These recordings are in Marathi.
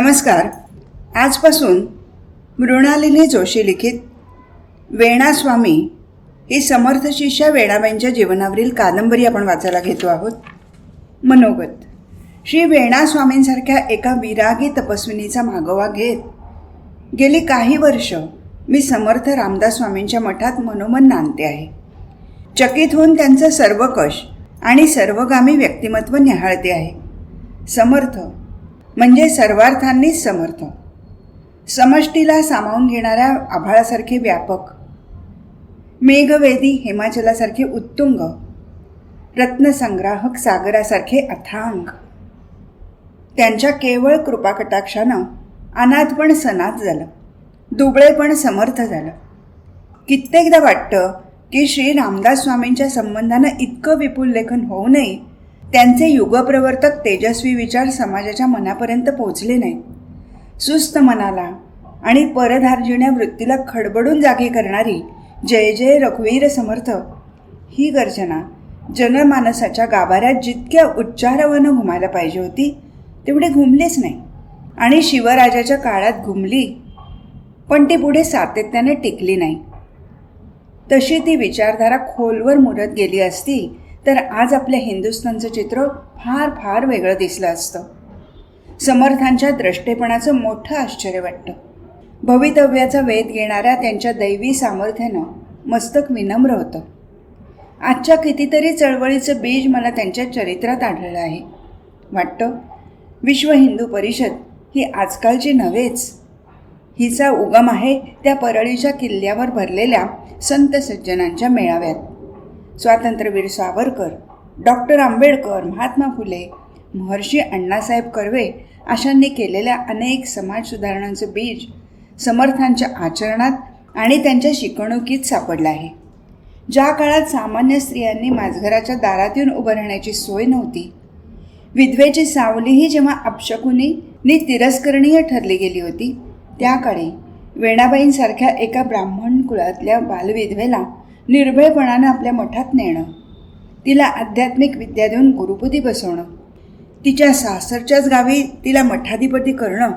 नमस्कार. आजपासून मृणालिनी जोशी लिखित वेणास्वामी ही समर्थ शिष्या वेणाबाईंच्या जीवनावरील कादंबरी आपण वाचायला घेतो आहोत. मनोगत. श्री वेणास्वामींसारख्या एका विरागी तपस्विनीचा मागोवा घेत गेली काही वर्ष मी समर्थ रामदास स्वामींच्या मठात मनोमन नांदते आहे. चकित होऊन त्यांचं सर्वकष आणि सर्वगामी व्यक्तिमत्व निहाळते आहे. समर्थ म्हणजे सर्वार्थांनीच समर्थ समष्टीला सामावून घेणाऱ्या आभाळासारखे व्यापक मेघवेदी हिमाचलासारखे उत्तुंग रत्नसंग्राहक सागरासारखे अथांग त्यांच्या केवळ कृपाकटाक्षानं अनाथपण सनात झालं दुबळेपण समर्थ झालं. कित्येकदा वाटतं की श्री रामदास स्वामींच्या संबंधानं इतकं विपुल लेखन होऊ नये त्यांचे युगप्रवर्तक तेजस्वी विचार समाजाच्या मनापर्यंत पोचले नाहीत. सुस्त मनाला आणि परधार्जिण्या वृत्तीला खडबडून जागी करणारी जय जय रघुवीर समर्थ ही गर्जना जनमानसाच्या गाभाऱ्यात जितक्या उच्चारवानं घुमायला पाहिजे होती तेवढी घुमलीच नाही. आणि शिवराजाच्या काळात घुमली पण ती पुढे सातत्याने टिकली नाही. तशी ती विचारधारा खोलवर मुरत गेली असती तर आज आपल्या हिंदुस्थानचं चित्र फार फार वेगळं दिसलं असतं. समर्थांच्या द्रष्टेपणाचं मोठं आश्चर्य वाटतं. भवितव्याचा वेध घेणाऱ्या त्यांच्या दैवी सामर्थ्यानं मस्तक विनम्र होतं. आजच्या कितीतरी चळवळीचं बीज मला त्यांच्या चरित्रात आढळलं आहे. वाटतं विश्व हिंदू परिषद ही आजकालची नव्हेच. हिचा उगम आहे त्या परळीच्या किल्ल्यावर भरलेल्या संत सज्जनांच्या मेळाव्यात. स्वातंत्र्यवीर सावरकर डॉक्टर आंबेडकर महात्मा फुले महर्षी अण्णासाहेब कर्वे अशांनी केलेल्या अनेक समाज सुधारणांचं बीज समर्थांच्या आचरणात आणि त्यांच्या शिकवणुकीत सापडलं आहे. ज्या काळात सामान्य स्त्रियांनी माझघराच्या दारात येऊन उभं राहण्याची सोय नव्हती विधवेची सावलीही जेव्हा अपशकुनी नि तिरस्करणीय ठरली गेली होती त्याकाळी वेणाबाईंसारख्या एका ब्राह्मण कुळातल्या बालविधवेला निर्भयपणानं आपल्या मठात नेणं. तिला आध्यात्मिक विद्या देऊन गुरुपदी बसवणं. तिच्या सासरच्याच गावी तिला मठाधिपती करणं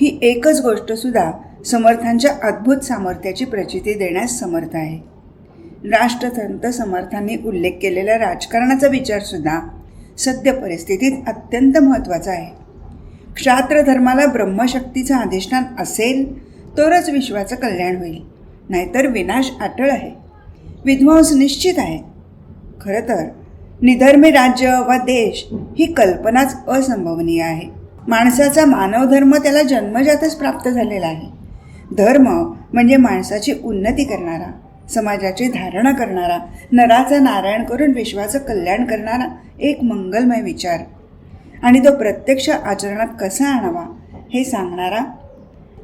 ही एकच गोष्टसुद्धा समर्थांच्या अद्भुत सामर्थ्याची प्रचिती देण्यास समर्थ आहे. राष्ट्रतंत्र समर्थांनी उल्लेख केलेल्या राजकारणाचा विचारसुद्धा सद्य परिस्थितीत अत्यंत महत्त्वाचा आहे. क्षात्र धर्माला ब्रह्मशक्तीचं अधिष्ठान असेल तरच विश्वाचं कल्याण होईल नाहीतर विनाश अटळ आहे. विध्वंस निश्चित आहे. खरं तर निधर्मी राज्य वा देश ही कल्पनाच असंभवनीय आहे. माणसाचा मानवधर्म त्याला जन्मजातच प्राप्त झालेला आहे. धर्म म्हणजे माणसाची उन्नती करणारा समाजाची धारणा करणारा नराचा नारायण करून विश्वाचं कल्याण करणारा एक मंगलमय विचार. आणि तो प्रत्यक्ष आचरणात कसा आणावा हे सांगणारा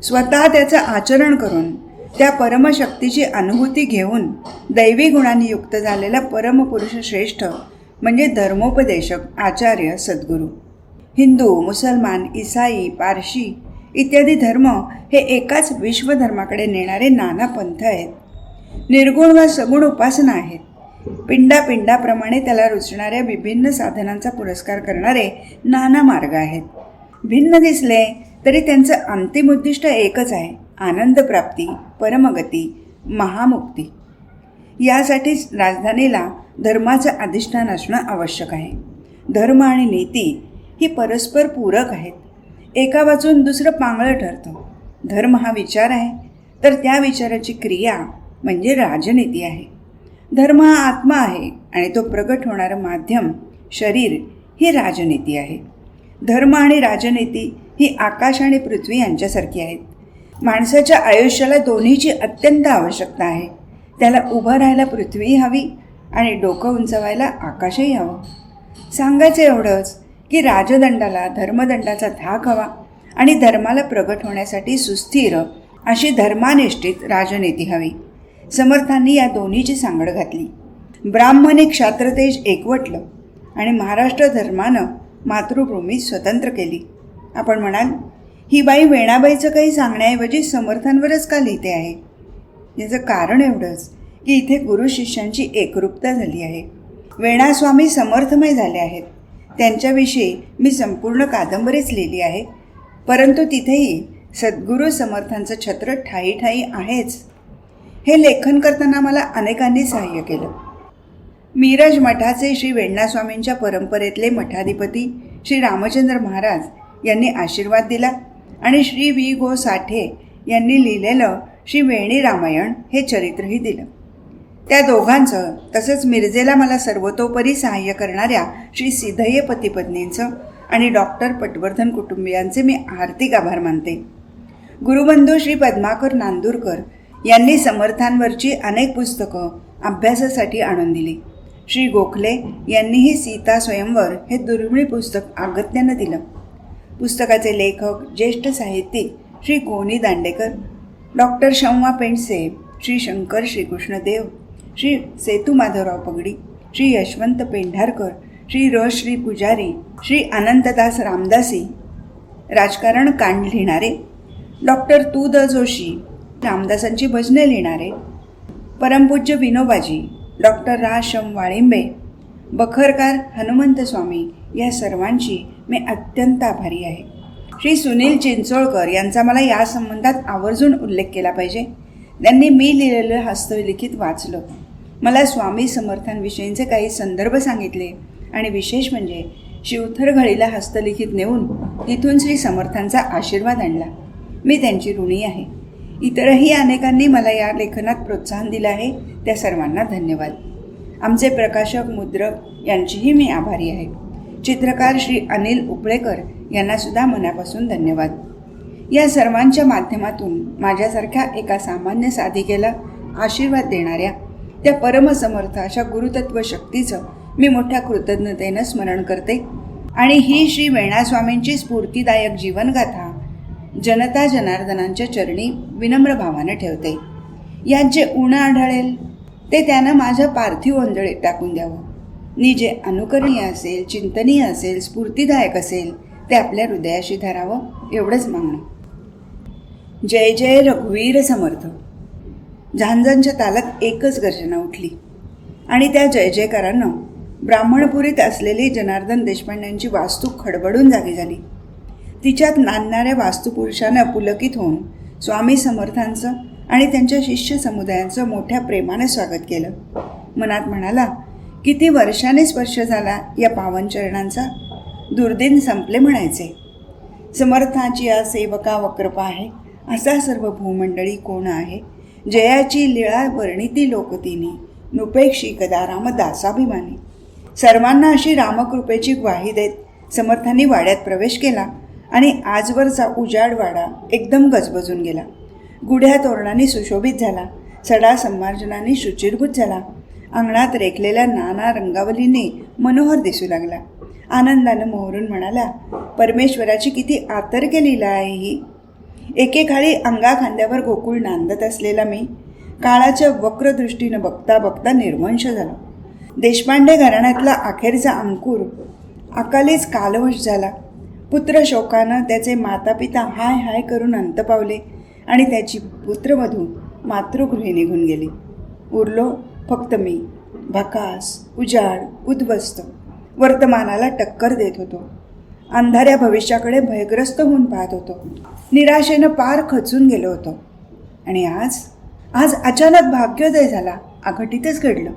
स्वतः त्याचं आचरण करून त्या परमशक्तीची अनुभूती घेऊन दैवी गुणांनी युक्त झालेला परमपुरुष श्रेष्ठ म्हणजे धर्मोपदेशक आचार्य सद्गुरू. हिंदू मुसलमान इसाई पारशी इत्यादी धर्म हे एकाच विश्वधर्माकडे नेणारे नाना पंथ आहेत. निर्गुण व सगुण उपासना आहेत. पिंडापिंडाप्रमाणे त्याला रुचणाऱ्या विभिन्न साधनांचा पुरस्कार करणारे नाना मार्ग आहेत. भिन्न दिसले तरी त्यांचं अंतिम उद्दिष्ट एकच आहे. आनंदप्राप्ती परमगती महामुक्ती. यासाठीच राजधानीला धर्माचं अधिष्ठान असणं आवश्यक आहे. धर्म आणि नीती ही परस्पर पूरक आहेत. एका बाजून दुसरं पांगळं ठरतं. धर्म हा विचार आहे तर त्या विचाराची क्रिया म्हणजे राजनीती आहे. धर्म हा आत्मा आहे आणि तो प्रगट होणारं माध्यम शरीर ही राजनीती आहे. धर्म आणि राजनीती ही आकाश आणि पृथ्वी यांच्यासारखी आहेत. माणसाच्या आयुष्याला दोन्हीची अत्यंत आवश्यकता आहे. त्याला उभं राहायला पृथ्वी हवी आणि डोकं उंचवायला आकाशही हवं. सांगायचं एवढंच की राजदंडाला धर्मदंडाचा धाक हवा आणि धर्माला प्रगट होण्यासाठी सुस्थिर अशी धर्मानिष्ठित राजनीती हवी. समर्थांनी या दोन्हीची सांगड घातली. ब्राह्मणी क्षात्रतेज एकवटलं आणि महाराष्ट्र धर्मानं मातृभूमी स्वतंत्र केली. आपण म्हणाल ही बाई वेणाबाईचं काही सांगण्याऐवजी समर्थांवरच का लिहिते आहे? याचं कारण एवढंच की इथे गुरु शिष्यांची एकरूपता झाली आहे. वेणास्वामी समर्थमय झाले आहेत. त्यांच्याविषयी मी संपूर्ण कादंबरीच लिहिली आहे. परंतु तिथेही सद्गुरू समर्थांचं छत्र ठाई ठाई आहेच. हे लेखन करताना मला अनेकांनी सहाय्य केलं. मिरज मठाचे श्री वेण्णास्वामींच्या परंपरेतले मठाधिपती श्री रामचंद्र महाराज यांनी आशीर्वाद दिला. आणि श्री वि गो. साठे यांनी लिहिलेलं श्री वेणी रामायण हे चरित्रही दिलं. त्या दोघांचं तसंच मिरजेला मला सर्वतोपरी सहाय्य करणाऱ्या श्री सिद्धय्य पतीपत्नींचं आणि डॉक्टर पटवर्धन कुटुंबियांचे मी आर्थिक आभार मानते. गुरुबंधू श्री पद्माकर नांदूरकर यांनी समर्थांवरची अनेक पुस्तकं अभ्यासासाठी आणून दिली. श्री गोखले यांनीही सीता स्वयंवर हे दुर्मिळ पुस्तक अगत्यानं दिलं. पुस्तकाचे लेखक ज्येष्ठ साहित्यिक श्री गोनी दांडेकर डॉक्टर शंवा पेंडसे श्री शंकर श्रीकृष्णदेव श्री सेतू माधवराव पगडी श्री यशवंत पेंढारकर श्री र श्री पुजारी श्री अनंतदास रामदासी राजकारण कांड लिहिणारे डॉक्टर तू द जोशी रामदासांची भजने लिहिणारे परमपूज्य विनोबाजी डॉक्टर रा शम वाळिंबे बखरकार हनुमंत स्वामी या सर्वांची मी अत्यंत आभारी आहे. श्री सुनील चिंचोळकर यांचा मला या संबंधात आवर्जून उल्लेख केला पाहिजे. त्यांनी मी लिहिलेलं हस्तलिखित वाचलं. मला स्वामी समर्थांविषयींचे काही संदर्भ सांगितले आणि विशेष म्हणजे शिवथरघळीला हस्तलिखित नेऊन तिथून श्री समर्थांचा आशीर्वाद आणला. मी त्यांची ऋणी आहे. इतरही अनेकांनी मला या लेखनात प्रोत्साहन दिलं आहे. त्या सर्वांना धन्यवाद. आमचे प्रकाशक मुद्रक यांचीही मी आभारी आहे. चित्रकार श्री अनिल उपळेकर यांनासुद्धा मनापासून धन्यवाद. या सर्वांच्या माध्यमातून माझ्यासारख्या एका सामान्य साधिकेला आशीर्वाद देणाऱ्या त्या परमसमर्थ अशा गुरुतत्व शक्तीचं मी मोठ्या कृतज्ञतेनं स्मरण करते आणि ही श्री वेणास्वामींची स्फूर्तिदायक जीवनगाथा जनता जनार्दनांच्या चरणी विनम्र भावानं ठेवते. यात जे उणं आढळेल ते त्यानं माझ्या पार्थिव आंधळीत टाकून द्यावं. नि जे अनुकरणीय असेल चिंतनीय असेल स्फूर्तिदायक असेल ते आपल्या हृदयाशी धरावं एवढंच मागणं. जय जय रघुवीर समर्थ. झांजांच्या तालात एकच गर्जना उठली. आणि त्या जय जयकारानं ब्राह्मणपुरीत असलेली जनार्दन देशपांड्यांची वास्तू खडबडून जागी झाली. तिच्यात नांदणाऱ्या वास्तुपुरुषानं पुलकित होऊन स्वामी समर्थांचं आणि त्यांच्या शिष्य समुदायांचं मोठ्या प्रेमाने स्वागत केलं. मनात म्हणाला किती वर्षाने स्पर्श झाला या पावन चरणांचा दुर्दिन संपले म्हणायचे. समर्थाची या सेवका वक्रपा आहे. असा सर्व भूमंडळी कोण आहे? जयाची लीळा वर्णिती लोकतिनी. नुपेक्षी कदा रामदासाभिमानी सर्वांना अशी रामकृपेची ग्वाही देत समर्थांनी वाड्यात प्रवेश केला आणि आजवरचा उजाड वाडा एकदम गजबजून गेला. गुढ्या तोरणांनी सुशोभित झाला. सडा संमार्जनाने शुचिरभूत झाला. अंगणात रेखलेल्या नाना रंगावलीने मनोहर दिसू लागला. आनंदानं मोहरून म्हणाला परमेश्वराची किती आतर लीला आहे ही. एकेकाळी अंगा खांद्यावर गोकुळ नांदत असलेला मी काळाच्या वक्रदृष्टीनं बघता बघता निर्वंश झालो. देशपांडे घराण्यातला अखेरचा अंकुर अकालीच कालवश झाला. पुत्र शोकानं त्याचे मातापिता हाय हाय करून अंत पावले आणि त्याची पुत्रवधू मातृगृही निघून गेली. उरलो फक्त मी भकास उजाड उद्ध्वस्त वर्तमानाला टक्कर देत होतो. अंधाऱ्या भविष्याकडे भयग्रस्त होऊन पाहत होतो. निराशेनं पार खचून गेलो होतो. आणि आज आज अचानक भाग्योदय झाला आघटीतच घडलं.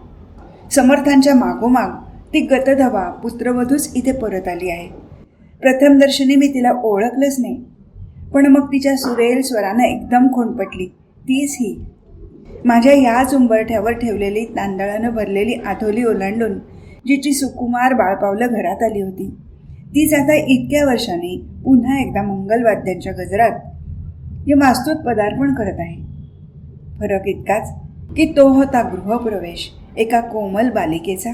समर्थांच्या मागोमाग ती गतधवा पुत्रवधूच इथे परत आली आहे. प्रथमदर्शनी मी तिला ओळखलंच नाही. पण मग तिच्या सुरेल स्वरानं एकदम खोंडपटली तीच ही माझ्या याच उंबरठ्यावर ठेवलेली तांदळानं भरलेली आठोली ओलांडून जिची सुकुमार बाळपावलं घरात आली होती. तीच आता इतक्या वर्षांनी पुन्हा एकदा मंगलवाद्यांच्या गजरात हे वास्तूत पदार्पण करत आहे. फरक इतकाच की तो होता गृहप्रवेश एका कोमल बालिकेचा.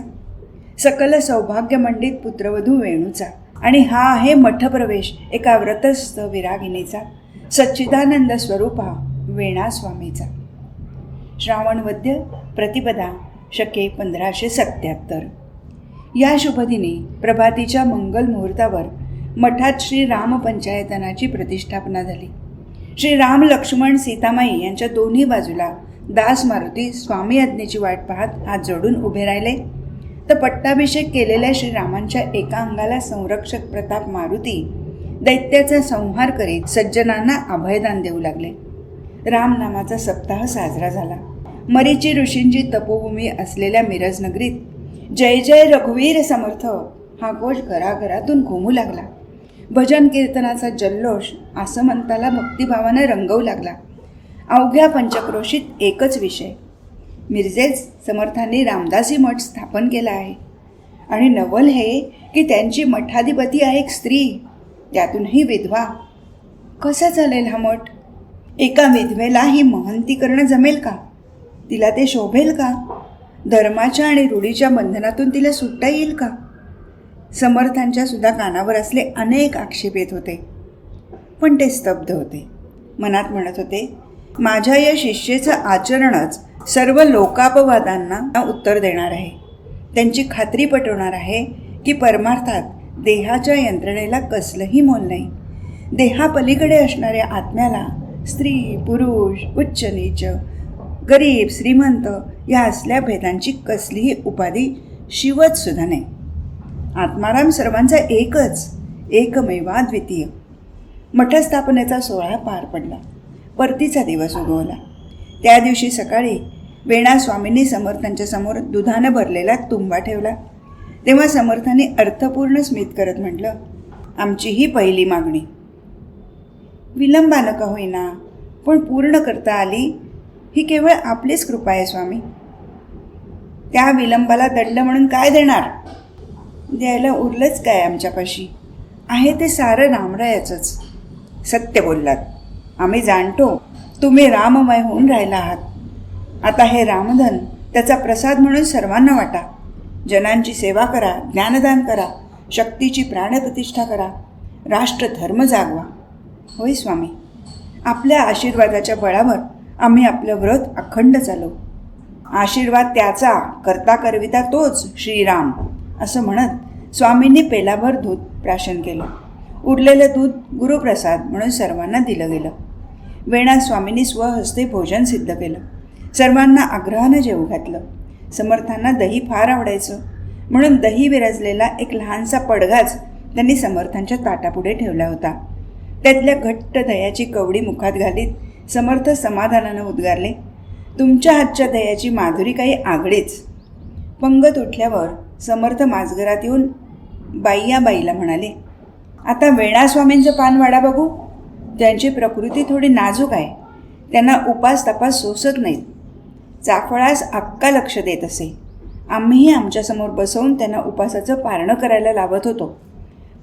सकल सौभाग्यमंडित पुत्रवधू वेणूचा आणि हा आहे मठप्रवेश एका व्रतस्थ विरागिनीचा सच्चिदानंद स्वरूपा वेणास्वामीचा. श्रावणवद्य प्रतिपदा शके पंधराशे सत्याहत्तर. या शुभदिनी प्रभातीच्या मंगल मुहूर्तावर मठात श्री राम पंचायतनाची प्रतिष्ठापना झाली. श्री राम लक्ष्मण सीतामाई यांच्या दोन्ही बाजूला दास मारुती स्वामी आज्ञेची वाट पाहत हात जोडून उभे राहिले. तर पट्टाभिषेक केलेल्या श्रीरामांच्या एका अंगाला संरक्षक प्रताप मारुती दैत्याचा संहार करीत सज्जनांना अभयदान देऊ लागले. रामनामाचा सप्ताह साजरा झाला. मरीची ऋषींची तपोभूमी असलेल्या मिरज नगरीत जय जय रघुवीर समर्थ हा घोष घराघरातून घुमू लागला. भजन कीर्तनाचा जल्लोष आसमंताला भक्तिभावाने रंगवू लागला. अवघ्या पंचक्रोशीत एकच विषय. मिरजेच समर्थांनी रामदासी मठ स्थापन केला आहे. आणि नवल हे की त्यांची मठाधिपती आहे एक स्त्री त्यातूनही विधवा. कसा चालेल हा मठ? एका विधवेला ही महंती करणं जमेल का? तिला ते शोभेल का? धर्माच्या आणि रूढीच्या बंधनातून तिला सुटता येईल का? समर्थांच्या सुद्धा कानावर असले अनेक आक्षेप येत होते. पण ते स्तब्ध होते. मनात म्हणत होते माझ्या या शिष्येचं आचरणच सर्व लोकापवादांना उत्तर देणार आहे. त्यांची खात्री पटवणार आहे की परमार्थात देहाच्या यंत्रणेला कसलंही मोल नाही. देहापलीकडे असणाऱ्या आत्म्याला स्त्री पुरुष उच्च नीच गरीब श्रीमंत या असल्या भेदांची कसलीही उपाधी शिवत सुद्धा नाही. आत्माराम सर्वांचा एकच एकमेवा द्वितीय. मठस्थापनेचा सोहळा पार पडला. परतीचा दिवस उगवला. त्या दिवशी सकाळी वेणा स्वामींनी समर्थांच्या समोर दुधानं भरलेला तुंबा ठेवला. तेव्हा समर्थांनी अर्थपूर्ण स्मित करत म्हटलं आमची ही पहिली मागणी. विलंबानं का होईना पण पूर्ण करता आली ही केवळ आपलीच कृपा आहे स्वामी. त्या विलंबाला दंड म्हणून काय देणार? द्यायला उरलंच काय आमच्यापाशी? आहे ते सारं रामरायाचंच सत्य बोललात. आम्ही जाणतो तुम्ही राममय होऊन राहिला आहात. आता हे रामधन त्याचा प्रसाद म्हणून सर्वांना वाटा. जनांची सेवा करा ज्ञानदान करा शक्तीची प्राणप्रतिष्ठा करा राष्ट्रधर्म जागवा. होय स्वामी. आपल्या आशीर्वादाच्या बळावर आम्ही आपलं व्रत अखंड चालव आशीर्वाद त्याचा करता करविता तोच श्रीराम असं म्हणत स्वामींनी पेलाभर दूध प्राशन केलं. उरलेलं दूध गुरुप्रसाद म्हणून सर्वांना दिलं गेलं. वेणा स्वामींनी स्वहस्ते भोजन सिद्ध केलं. सर्वांना आग्रहानं जेवू घातलं. समर्थांना दही फार आवडायचं. म्हणून दही विरजलेला एक लहानसा पडघाच त्यांनी समर्थांच्या ताटापुढे ठेवला होता. त्यातल्या घट्ट दह्याची कवडी मुखात घालीत समर्थ समाधानानं उद्गारले. तुमच्या हातच्या दह्याची माधुरी काही आगळीच. पंगत उठल्यावर समर्थ माजघरात येऊन बाई या बाईला म्हणाले आता वेणास्वामींचं पान वाडा बघू. त्यांची प्रकृती थोडी नाजूक आहे. त्यांना उपास तपास सोसत नाहीत. चाफळास अक्का लक्ष देत असे. आम्हीही आमच्यासमोर बसवून त्यांना उपासाचं पारणं करायला लावत होतो.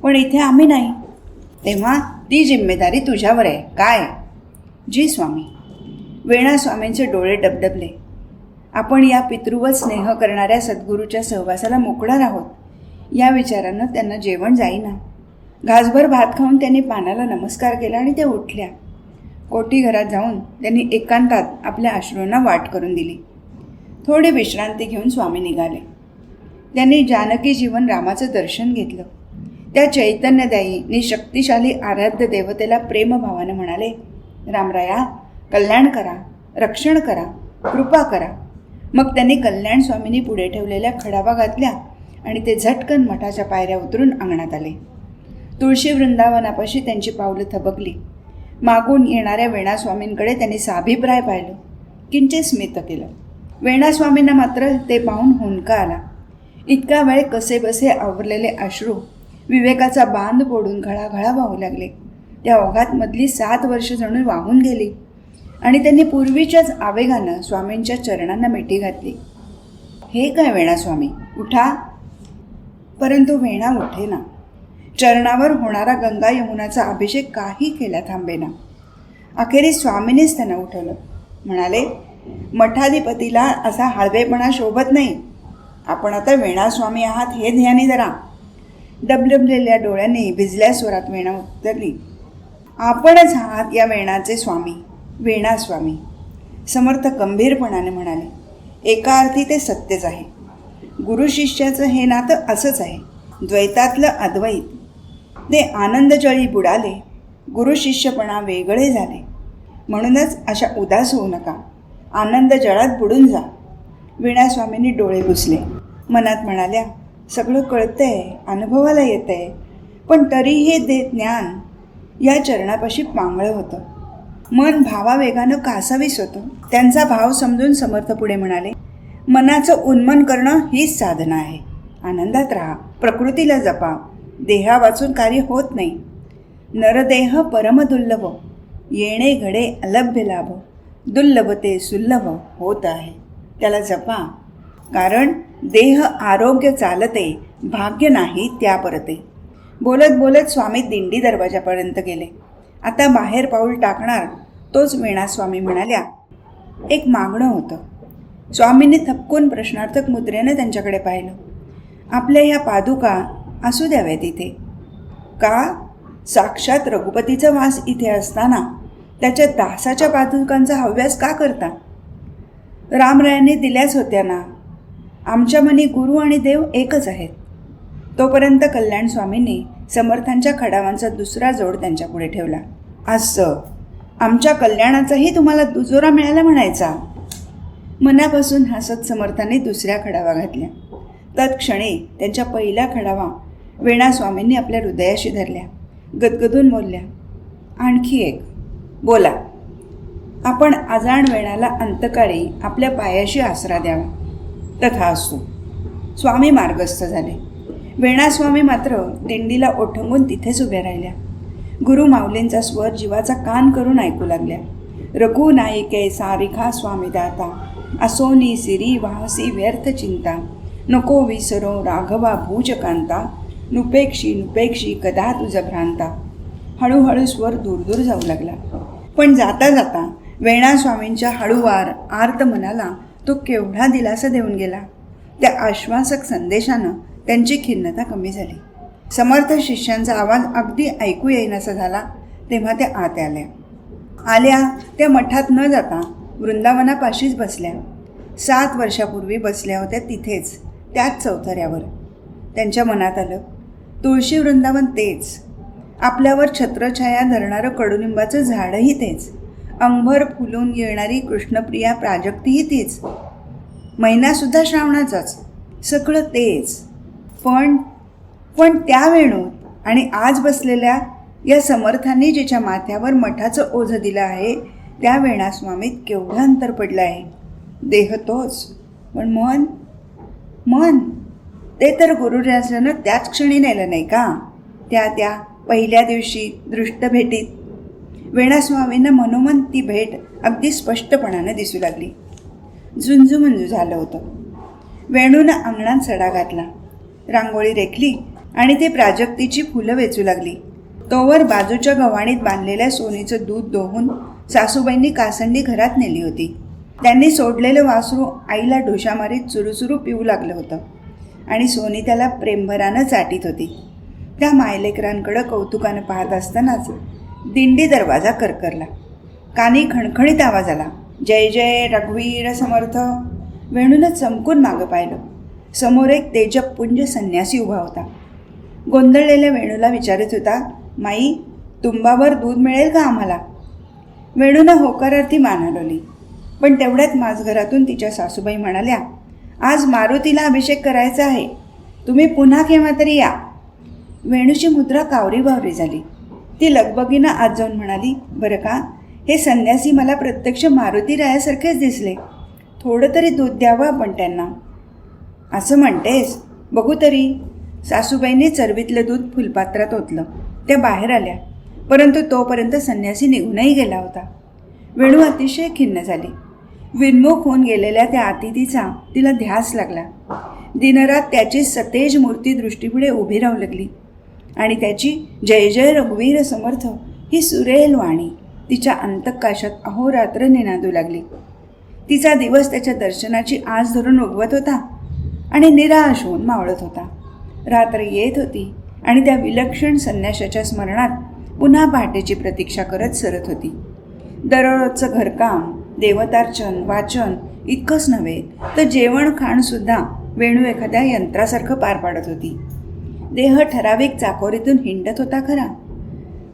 पण इथे आम्ही नाही. तेव्हा ती जिम्मेदारी तुझ्यावर आहे. काय? जी स्वामी. वेणा स्वामींचे डोळे डबडबले. आपण या पितृवत स्नेह करणाऱ्या सद्गुरूच्या सहवासाला मोकळा आहोत या विचारानं त्यांना जेवण जाईना. घासभर भात खाऊन त्यांनी पानाला नमस्कार केला आणि त्या उठल्या. कोटी घरात जाऊन त्यांनी एकांतात आपल्या अश्रूंना वाट करून दिली. थोडी विश्रांती घेऊन स्वामी निघाले. त्यांनी जानकी जीवन रामाचं दर्शन घेतलं. त्या चैतन्यदायी नि शक्तिशाली आराध्य देवतेला प्रेमभावानं म्हणाले रामराया कल्याण करा रक्षण करा कृपा करा. मग त्यांनी कल्याण स्वामींनी पुढे ठेवलेल्या खडावा घातल्या आणि ते झटकन मठाच्या पायऱ्या उतरून अंगणात आले. तुळशी वृंदावनापाशी त्यांची पावलं थबकली. मागून येणाऱ्या वेणास्वामींकडे त्यांनी साभिप्राय पाहिलं. किंचित स्मित केलं. वेणास्वामींना मात्र ते पाहून हुंका आला. इतका वेळ कसेबसे आवरलेले अश्रू विवेकाचा बांध पोडून घळाघळा वाहू लागले. त्या ओघात मधली सात वर्ष जणू वाहून गेली. आणि त्यांनी पूर्वीच्याच आवेगानं स्वामींच्या चरणांना मिठी घातली. हे काय वेणा स्वामी? उठा. परंतु वेणा उठेना चरणावर होणारा गंगा यमुनाचा अभिषेक काही केला थांबेना अखेरीस स्वामीनेच त्यांना उठवलं. म्हणाले मठाधिपतीला असा हळवेपणा शोभत नाही. आपण आता वेणा स्वामी आहात हे ध्यानी जरा डबडबलेल्या डोळ्यांनी भिजल्या स्वरात वेणा उतरली. आपणच आहात या वेणाचे स्वामी वेणा स्वामी. समर्थ गंभीरपणाने म्हणाले एका अर्थी ते सत्यच आहे. गुरु शिष्याचं हे नातं असंच आहे. द्वैतातलं अद्वैत. ते आनंदजळी बुडाले गुरु शिष्यपणा वेगळे झाले. म्हणूनच अशा उदास होऊ नका. आनंद जळात बुडून जा. वीणास्वामींनी डोळे पुसले. मनात म्हणाल्या सगळं कळतंय अनुभवाला येतंय. पण तरीही ते ज्ञान या चरणापाशी पांगळं होतं. मन भावावेगानं कासावीस होतं. त्यांचा भाव समजून समर्थ पुढे म्हणाले मनाचं उन्मन करणं हीच साधना आहे. आनंदात राहा. प्रकृतीला जपा. देहा वाचून कार्य होत नाही. नरदेह परमदुर्लभ. येणे घडे अलभ्य लाभ. दुर्लभ ते सुलभ होत आहे. त्याला जपा. कारण देह आरोग्य चालते. भाग्य नाही त्या परते बोलत बोलत स्वामी दिंडी दरवाजापर्यंत गेले. आता बाहेर पाऊल टाकणार तोच वेणा स्वामी म्हणाल्या एक मागणं होतं. स्वामींनी थपकून प्रश्नार्थक मुद्रेनं त्यांच्याकडे पाहिलं. आपल्या या पादुका असू द्याव्यात इथे. का? साक्षात रघुपतीचा वास इथे असताना त्याच्या दासाच्या पादुकांचा हव्यास का करता? रामरायांनी दिल्याच होत्या ना. आमच्या मनी गुरु आणि देव एकच आहेत. तोपर्यंत कल्याण स्वामींनी समर्थांच्या खडावांचा दुसरा जोड त्यांच्यापुढे ठेवला. असं आमच्या कल्याणाचाही तुम्हाला दुजोरा मिळाला म्हणायचा. मनापासून हसत समर्थांनी दुसऱ्या खडावा घातल्या. तत्क्षणी त्यांच्या पहिल्या खडावा वेणा स्वामींनी आपल्या हृदयाशी धरल्या. गदगदून बोलल्या आणखी एक. बोला. आपण अजाण वेणाला अंतकाळी आपल्या पायाशी आसरा द्यावा. तथा असतो स्वामी मार्गस्थ झाले. वेणास्वामी मात्र दिंडीला ओठंगून तिथेच उभ्या राहिल्या. गुरु माऊलींचा स्वर जीवाचा कान करून ऐकू लागल्या. रघु नायिके सारिखा स्वामी दाता असोनी सिरी वाहसी व्यर्थ चिंता. नको विसरो राघवा भूजकांता नुपेक्षी नुपेक्षी कदा तुझ भ्रांता. हळूहळू स्वर दूर दूर जाऊ लागला. पण जाता जाता वेणास्वामींच्या हळूवार आर्त मनाला तो केवढा दिलासा देऊन गेला. त्या आश्वासक संदेशानं त्यांची खिन्नता कमी झाली. समर्थ शिष्यांचा आवाज अगदी ऐकू येईनासा झाला तेव्हा त्या आत आल्या. आल्या त्या मठात न जाता वृंदावनापाशीच बसल्या. सात वर्षापूर्वी बसल्या होत्या तिथेच त्याच चौथऱ्यावर. त्यांच्या मनात आलं तुळशी वृंदावन तेच. आपल्यावर छत्रछाया धरणारं कडुलिंबाचं झाडही तेच. अंभर फुलून येणारी कृष्णप्रिया प्राजक्तीही तीच. महिनासुद्धा श्रावणाचाच. सगळं तेच. पण पण त्या वेणूत आणि आज बसलेल्या या समर्थांनी जिच्या माथ्यावर मठाचं ओझं दिलं आहे त्या वेणास्वामीत केवढं अंतर पडलं आहे? देह तोच पण मन? मन? ते तर गुरुराजानं त्याच क्षणी नेलं नाही का? त्या त्या पहिल्या दिवशी दृष्ट भेटीत वेणास्वामींना मनोमन ती भेट अगदी स्पष्टपणानं दिसू लागली. झुंजू झालं होतं. वेणूनं अंगणात सडा घातला. रांगोळी रेखली आणि ते प्राजक्तीची फुलं वेचू लागली. तोवर बाजूच्या गव्हाणीत बांधलेल्या सोनीचं दूध दोहून सासूबाईंनी कासंडी घरात नेली होती. त्यांनी सोडलेलं वासरू आईला ढोशा मारीत चुरूचुरू पिऊ लागलं होतं आणि सोनी त्याला प्रेमभरानं चाटीत होती. त्या मायलेकरांकडं कौतुकानं पाहत असतानाच दिंडी दरवाजा करकरला. कानी खणखणीत आवाज आला. जय जय रघुवीर समर्थ. वेणूनं चमकून मागं पाहिलं. समोर एक तेजपुंज संन्यासी उभा होता. गोंधळलेल्या वेणूला विचारत होता माई तुंबावर दूध मिळेल का आम्हाला? वेणूनं होकारार्थी मान हलवली. पण तेवढ्यात माझघरातून तिच्या सासूबाई म्हणाल्या आज मारुतीला अभिषेक करायचा आहे. तुम्ही पुन्हा केव्हा तरी या. वेणूची मुद्रा कावरी बावरी झाली. ती लगबगीनं आज जाऊन म्हणाली बरं का हे संन्यासी मला प्रत्यक्ष मारुती रायासारखेच दिसले. थोडं तरी दूध द्यावं आपण त्यांना. असं म्हणतेस? बघू तरी. सासूबाईंनी चरबीतलं दूध फुलपात्रात ओतलं. त्या बाहेर आल्या. परंतु तोपर्यंत संन्यासी निघूनही गेला होता. वेणू अतिशय खिन्न झाली. विनमुख होऊन गेलेल्या त्या अतिथीचा तिला ध्यास लागला. दिनरात त्याची सतेज मूर्ती दृष्टीपुढे उभी राहू लागली. आणि त्याची जय जय रघुवीर समर्थ ही सुरेल वाणी तिच्या अंतकाशात अहोरात्र निनादू लागली. तिचा दिवस त्याच्या दर्शनाची आज धरून उगवत होता. आणि निराश होऊन मावळत होता. रात्र येत होती आणि त्या विलक्षण संन्याशाच्या स्मरणात पुन्हा पहाटेची प्रतीक्षा करत सरत होती. दररोजचं घरकाम देवतार्चन वाचन इतकंच नव्हे तर जेवण खाणसुद्धा वेणू एखाद्या यंत्रासारखं पार पाडत होती. देह ठराविक चाकोरीतून हिंडत होता खरा.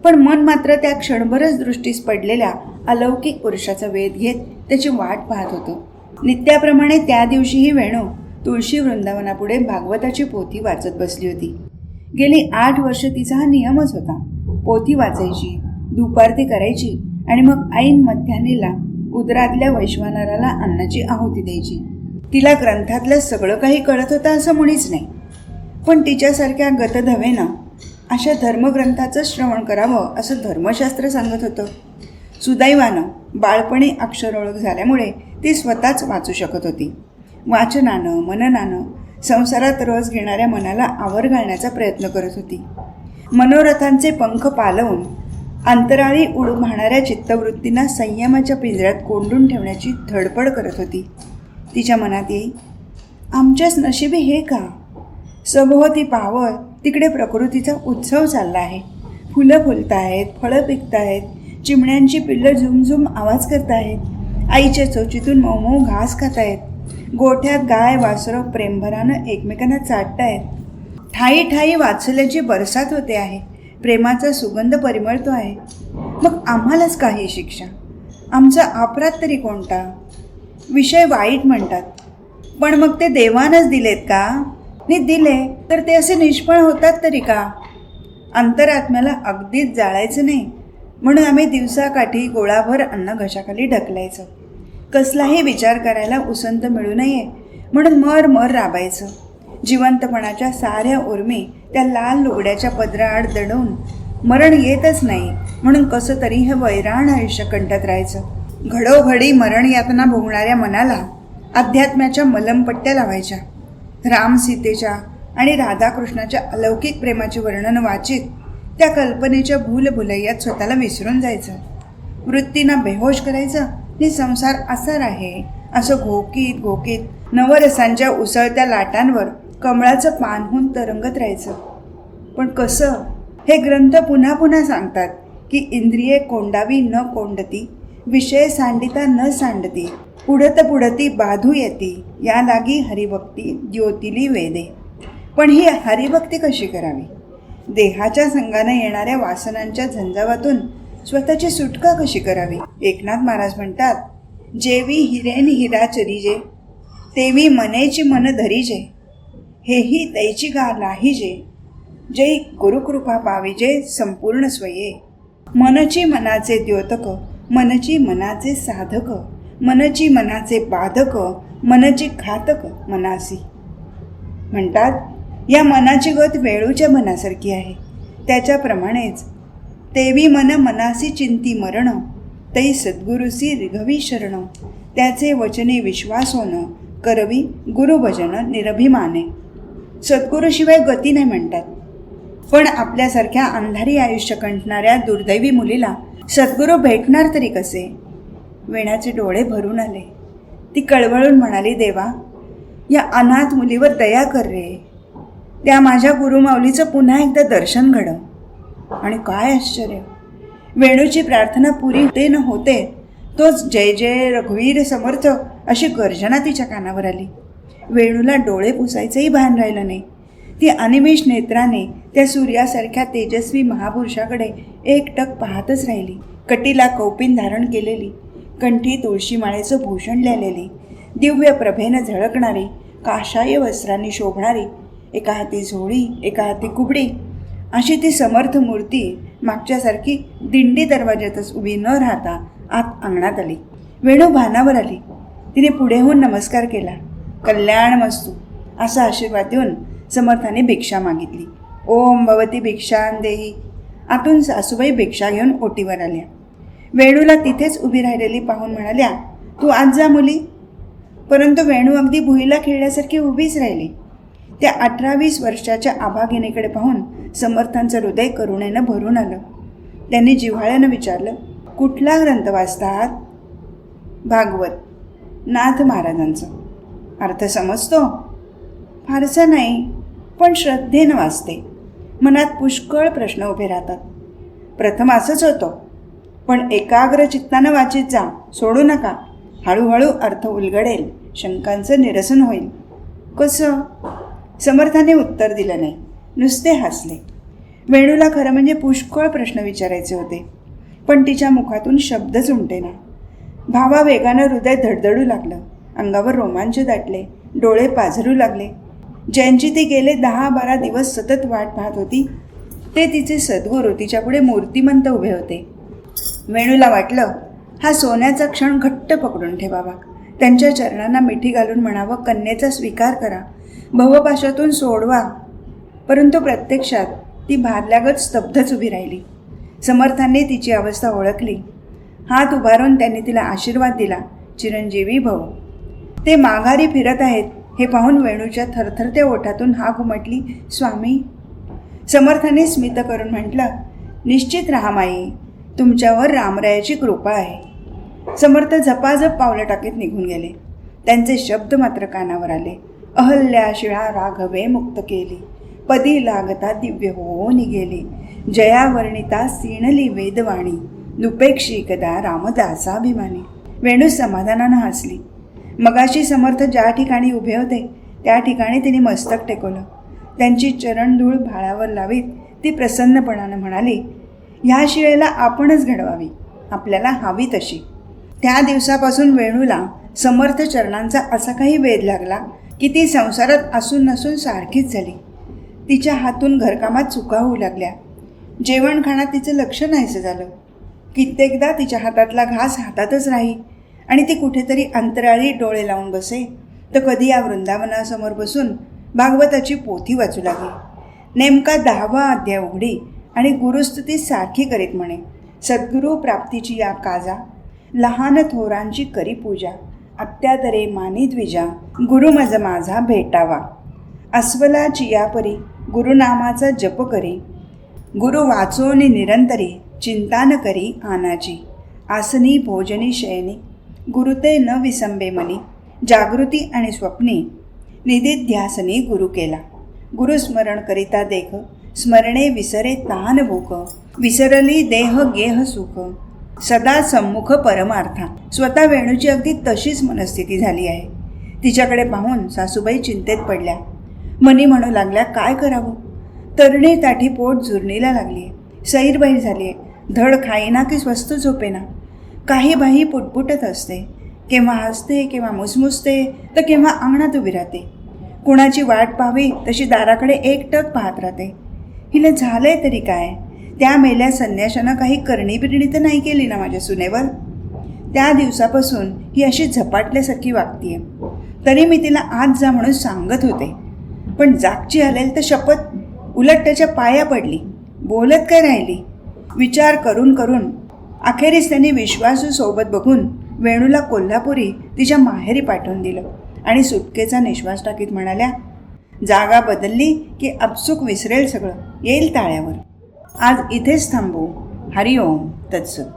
पण मन मात्र त्या क्षणभरच दृष्टीस पडलेल्या अलौकिक पुरुषाचा वेध घेत त्याची वाट पाहत होतं. नित्याप्रमाणे त्या दिवशीही वेणू तुळशी वृंदावनापुढे भागवताची पोथी वाचत बसली होती. गेली आठ वर्ष तिचा हा नियमच होता. पोथी वाचायची दुपारती करायची आणि मग ऐन मध्यान्हीला उदरातल्या वैश्वानराला अन्नाची आहुती द्यायची. तिला ग्रंथातलं सगळं काही कळत होतं असं मुळीच नाही. पण तिच्यासारख्या गतधवेनं अशा धर्मग्रंथाचं श्रवण करावं असं धर्मशास्त्र सांगत होतं. सुदैवानं बाळपणी अक्षर ओळख झाल्यामुळे ती स्वतःच वाचू शकत होती. वाचनानं मननानं संसारात रस घेणाऱ्या मनाला आवर घालण्याचा प्रयत्न करत होती. मनोरथांचे पंख पालवून अंतराळी उडू वाहणाऱ्या चित्तवृत्तींना संयमाच्या पिंजऱ्यात कोंडून ठेवण्याची धडपड करत होती. तिच्या मनात येई आमच्याच नशिबी हे का? सभोवती पावत तिकडे प्रकृतीचा उत्सव चालला आहे. फुलं फुलत आहेत फळं पिकत आहेत चिमण्यांची पिल्लं झुमझुम आवाज करत आहेत आईच्या चोचीतून मऊ घास खात आहेत गोठ्यात गाय वासरं प्रेमभरानं एकमेकांना चाटत आहेत ठाई ठाई वाचल्याची बरसात होते आहे. प्रेमाचा सुगंध परिमळतो आहे. मग आम्हालाच काही शिक्षा? आमचा अपराध तरी कोणता? विषय वाईट म्हणतात. पण मग ते देवानच दिलेत का? नि दिले तर ते असे निष्फळ होतात तरी का? अंतरात्म्याला अगदीच जाळायचं नाही. म्हणून आम्ही दिवसाकाठी गोळाभर अन्न घशाखाली ढकलायचं. कसलाही विचार करायला उसंत मिळू नये. म्हणून मर मर राबायचं. जिवंतपणाच्या साऱ्या उर्मी त्या लाल लुगड्याच्या पदराआड दडवून मरण येतच नाही. म्हणून कसं तरी हे वैराण आयुष्य कंठत राहायचं. घडोघडी मरण यातना भोगणाऱ्या मनाला अध्यात्म्याच्या मलमपट्ट्या लावायच्या. राम सीतेच्या आणि राधाकृष्णाच्या अलौकिक प्रेमाचे वर्णन वाचित त्या कल्पनेच्या भूलभुलैयात स्वतःला विसरून जायचं. वृत्तींना बेहोश करायचं. हे संसार असार आहे. असं घोकीत घोकीत नवरसांच्या उसळत्या लाटांवर कमळाचं पान होऊन तरंगत राहायचं. पण कसं? हे ग्रंथ पुन्हा पुन्हा सांगतात की इंद्रिये कोंडावी न कोंडती विषय सांडिता न सांडती पुढत पुढती बाधू येती या लागी हरिभक्ती द्योतिली वेदे. पण ही हरिभक्ती कशी करावी? देहाच्या संघानं येणाऱ्या वासनांच्या झंझावातून स्वतःची सुटका कशी करावी? एकनाथ महाराज म्हणतात जेवी हिरेन हिरा चरीजे तेवी मनेची मन धरीजे हेही तैची गा लाहिजे जे गुरुकृपा पाविजे संपूर्ण स्वये. मनची मनाचे द्योतक मनची मनाचे साधक मनची मनाचे बाधक मनची घातक मनासी. म्हणतात या मनाची गत वेळूच्या मनासारखी आहे. त्याच्याप्रमाणेच तेवी मन मनासी चिंती मरण तै सद्गुरुसी रिघवी शरण. त्याचे वचने विश्वास होणं करवी गुरुभजन निरभिमाने. सद्गुरूशिवाय गती नाही म्हणतात. पण आपल्यासारख्या अंधारी आयुष्य कंटणाऱ्या दुर्दैवी मुलीला सद्गुरू भेटणार तरी कसे? वेणाचे डोळे भरून आले. ती कळवळून म्हणाली देवा या अनाथ मुलीवर दया कर रे. त्या माझ्या गुरुमाऊलीचं पुन्हा एकदा दर्शन घडव. आणि काय आश्चर्य? वेणूची प्रार्थना पुरी होते न होते तोच जय जय रघुवीर समर्थ अशी गर्जना तिच्या कानावर आली. वेणूला डोळे पुसायचंही भान राहिलं नाही. ती अनिमेष नेत्राने त्या सूर्यासारख्या तेजस्वी महापुरुषाकडे एकटक पाहतच राहिली. कटीला कौपिन धारण केलेली कंठी तुळशीमाळेचं भूषण लिहिलेली दिव्य प्रभेनं झळकणारी काशाय वस्त्रांनी शोभणारी एका हाती झोळी एका हाती कुबडी अशी ती समर्थ मूर्ती मागच्यासारखी दिंडी दरवाज्यातच उभी न राहता आत अंगणात आली. वेणू भानावर आली. तिने पुढे होऊन नमस्कार केला. कल्याण मस्तू असा आशीर्वाद देऊन समर्थाने भिक्षा मागितली. ओम भवती भिक्षान देही. आतून सासूबाई भिक्षा घेऊन ओटीवर आल्या. वेणूला तिथेच उभी राहिलेली पाहून म्हणाल्या तू आज जा मुली. परंतु वेणू अगदी भुईला खेळल्यासारखी उभीच राहिली. त्या अठरा वीस वर्षाच्या आभागिनीकडे पाहून समर्थांचं हृदय करुणेनं भरून आलं. त्यांनी जिव्हाळ्यानं विचारलं कुठला ग्रंथ वाचतात? भागवत नाथ महाराजांचं. अर्थ समजतो. फारसा नाही पण श्रद्धेनं वाचते. मनात पुष्कळ प्रश्न उभे राहतात. प्रथम असंच होतं. पण एकाग्र चित्तानं वाचित जा सोडू नका. हळूहळू अर्थ उलगडेल शंकांचं निरसन होईल. कसं? समर्थाने उत्तर दिलं नाही. नुसते हसले. वेणूला खरं म्हणजे पुष्कळ प्रश्न विचारायचे होते. पण तिच्या मुखातून शब्दच उमटेना. भावा वेगानं हृदय धडधडू लागलं. अंगावर रोमांच दाटले. डोळे पाझरू लागले. ज्यांची ती गेले दहा बारा दिवस सतत वाट पाहत होती ते तिचे सद्गुरू तिच्यापुढे मूर्तिमंत उभे होते. वेणूला वाटलं हा सोन्याचा क्षण घट्ट पकडून ठेवावा. त्यांच्या चरणांना मिठी घालून म्हणावं कन्येचा स्वीकार करा. भवभाषातून सोडवा. परंतु प्रत्यक्षात ती भारल्यागत स्तब्धच उभी राहिली. समर्थांनी तिची अवस्था ओळखली. हात उभारून त्यांनी तिला आशीर्वाद दिला चिरंजीवी भव. ते माघारी फिरत आहेत हे पाहून वेणूच्या थरथरत्या ओठातून हाक उमटली स्वामी. समर्थाने स्मित करून म्हटलं निश्चित राहा माई तुमच्यावर रामरायाची कृपा आहे. समर्थ झपाझप पावलं टाकीत निघून गेले. त्यांचे शब्द मात्र कानावर आले. अहल्या शिळा राघवे मुक्त केली. पदी लागता दिव्य हो निघेली. जयावर्णिता सीणली वेदवाणी. नुपेक्षी कदा रामदासाभिमानी. वेणू समाधानानं हसली. मगाशी समर्थ ज्या ठिकाणी उभे होते त्या ठिकाणी तिने मस्तक टेकवलं. त्यांची चरणधूळ भाळावर लावीत ती प्रसन्नपणानं म्हणाली ह्या शिळेला आपणच घडवावी. आपल्याला हवी तशी. त्या दिवसापासून वेणूला समर्थ चरणांचा असा काही वेध लागला की ती संसारात असून नसून सारखीच झाली. तिच्या हातून घरकामात चुका होऊ लागल्या. जेवणखाणात तिचं लक्ष नाहीसं झालं. कित्येकदा तिच्या हातातला घास हातातच राही आणि ती कुठेतरी अंतराळी डोळे लावून बसे. तर कधी या वृंदावनासमोर बसून भागवताची पोथी वाचू लागली. नेमका दहावा अध्याय उघडी आणि गुरुस्तुती सारखी करीत म्हणे सद्गुरू प्राप्तीची या काजा लहान थोरांची करी पूजा अत्यादरे मानी गुरु मज माझा भेटावा. अस्वला चियापरी गुरुनामाचा जप करी. गुरु वाचोनी निरंतरी चिंता न करी आनाची आसनी भोजनी शयनी गुरुते न विसंबे मनी. जागृती आणि स्वप्नी निधिध्यासनी गुरु केला. गुरुस्मरण करिता देख स्मरणे विसरे तान भूक. विसरली देह गेह सुख. सदा सम्मुख परमार्था. स्वतः वेणूची अगदी तशीच मनस्थिती झाली आहे. तिच्याकडे पाहून सासूबाई चिंतेत पडल्या. मनी म्हणू लागल्या काय करावं? तरुणी ताठी पोट झुरणीला लागली. आहे सैरबाई झाली. आहे धड खाईना की स्वस्त झोपेना? काही बाई पुटपुटत असते. केव्हा हसते केव्हा मुसमुसते तर केव्हा अंगणात उभी राहते. कुणाची वाट पाहावी तशी दाराकडे एकटक पाहत राहते. हिला झालंय तरी काय? त्या मेल्या संन्याशानं काही करणी बिरणी तर नाही केली ना माझ्या सुनेवर? त्या दिवसापासून ही अशी झपाटल्यासारखी वागतीये. तरी मी तिला आज जा म्हणून सांगत होते. पण जागची हलेल तर शपथ उलट त्याच्या पाया पडली. बोलत काय राहिली? विचार करून करून. अखेरीस त्यांनी विश्वासू सोबत बघून वेणूला कोल्हापुरी तिच्या माहेरी पाठवून दिलं आणि सुटकेचा निश्वास टाकीत म्हणाल्या जागा बदलली की अपसुक विसरेल सगळं. येईल ताळ्यावर. आज इथेच थांबू. हरिओम. तत्सत.